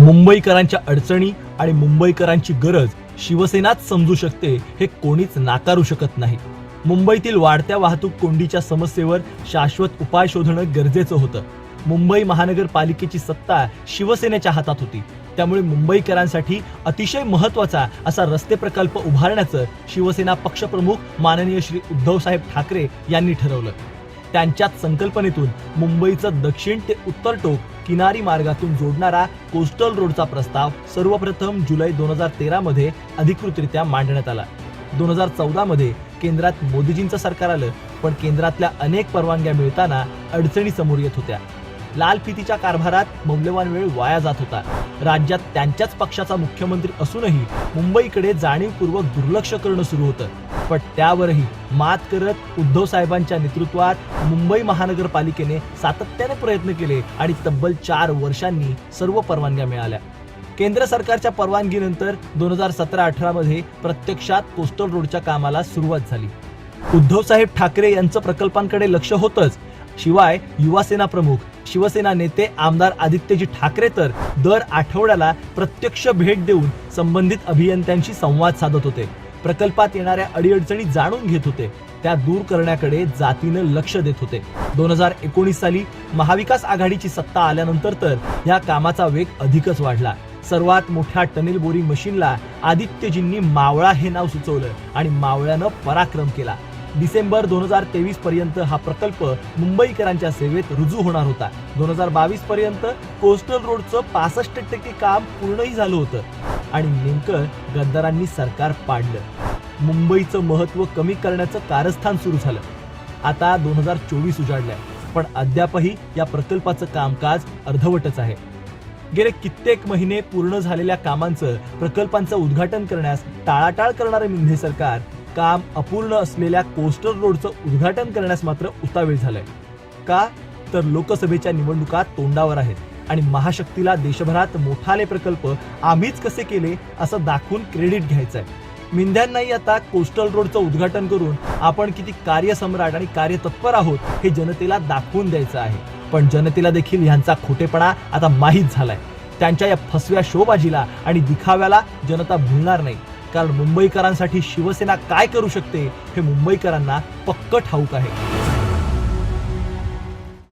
मुंबईकरांच्या अडचणी आणि मुंबईकरांची गरज शिवसेनाच समजू शकते हे कोणीच नाकारू शकत नाही. मुंबईतील वाढत्या वाहतूक कोंडीच्या समस्येवर शाश्वत उपाय शोधणं गरजेचं होतं. मुंबई महानगरपालिकेची सत्ता शिवसेनेच्या हातात होती. त्यामुळे मुंबईकरांसाठी अतिशय महत्त्वाचा असा रस्ते प्रकल्प उभारण्याचं शिवसेना पक्षप्रमुख माननीय श्री उद्धवसाहेब ठाकरे यांनी ठरवलं. त्यांच्याच संकल्पनेतून मुंबईचं दक्षिण ते उत्तर टोक किनारी मार्गातून जोडणारा कोस्टल रोडचा प्रस्ताव सर्वप्रथम जुलै दोन हजार तेरामध्ये अधिकृतरित्या मांडण्यात आला. दोन हजार चौदामध्ये केंद्रात मोदीजींचं सरकार आलं पण केंद्रातल्या अनेक परवानग्या मिळताना अडचणी समोर येत होत्या. लाल फितीच्या कारभारात मौल्यवान वेळ वाया जात होता. राज्यात त्यांच्याच पक्षाचा मुख्यमंत्री असूनही मुंबईकडे जाणीवपूर्वक दुर्लक्ष करणं सुरू होतं. पण त्यावरही मात करत उद्धव साहेबांच्या नेतृत्वात मुंबई महानगरपालिकेने सातत्याने प्रयत्न केले आणि तब्बल चार वर्षांनी सर्व परवानग्या मिळाल्या. केंद्र सरकारच्या परवानगीनंतर दोन हजार सतरा अठरा मध्ये प्रत्यक्षात कोस्टल रोडच्या कामाला सुरुवात झाली. उद्धव साहेब ठाकरे यांचं प्रकल्पांकडे लक्ष होतच. शिवाय युवासेना प्रमुख शिवसेना नेते आमदार आदित्यजी ठाकरे तर दर आठवड्याला प्रत्यक्ष भेट देऊन संबंधित अभियंत्यांशी संवाद साधत होते. प्रकल्पात येणाऱ्या अडीअडचणी जाणून घेत होते. त्या दूर करण्याकडे जातीनं लक्ष देत होते. दोन हजार एकोणीस साली महाविकास आघाडीची सत्ता आल्यानंतर तर या कामाचा वेग अधिकच वाढला. सर्वात मोठ्या टनेल बोरिंग मशीनला आदित्यजींनी मावळा हे नाव सुचवलं आणि मावळ्यानं पराक्रम केला. डिसेंबर दोन हजार तेवीस पर्यंत हा प्रकल्प मुंबईकरांच्या सेवेत रुजू होणार होता. दोन हजार बावीस पर्यंत कोस्टल रोडचं पासष्ट टक्के काम पूर्णही झालं होतं. आणि नेमकं गद्दारांनी सरकार पाडलं. मुंबईचं महत्त्व कमी करण्याचं कारस्थान सुरू झालं. आता दोन हजार चोवीस उजाडलंय. पण अद्यापही या प्रकल्पाचं कामकाज अर्धवटच आहे. गेले कित्येक महिने पूर्ण झालेल्या कामांचं प्रकल्पांचं उद्घाटन करण्यास टाळाटाळ करणारे मिंधे सरकार काम अपूर्ण असलेल्या कोस्टल रोडचं उद्घाटन करण्यास मात्र उतावीळ झालंय. का? तर लोकसभेच्या निवडणुका तोंडावर आहेत आणि महाशक्तीला देशभरात मोठाले प्रकल्प आम्हीच कसे केले असं दाखवून क्रेडिट घ्यायचंय. मिंध्यांनाही आता कोस्टल रोडचं उद्घाटन करून आपण किती कार्यसम्राट आणि कार्यतत्पर आहोत हे जनतेला दाखवून द्यायचं आहे. पण जनतेला देखील ह्यांचा खोटेपणा आता माहीत झालाय. त्यांच्या या फसव्या शोबाजीला आणि दिखाव्याला जनता भुलणार नाही. कारण मुंबईकरांसाठी शिवसेना काय करू शकते हे मुंबईकरांना पक्क ठाऊक आहे.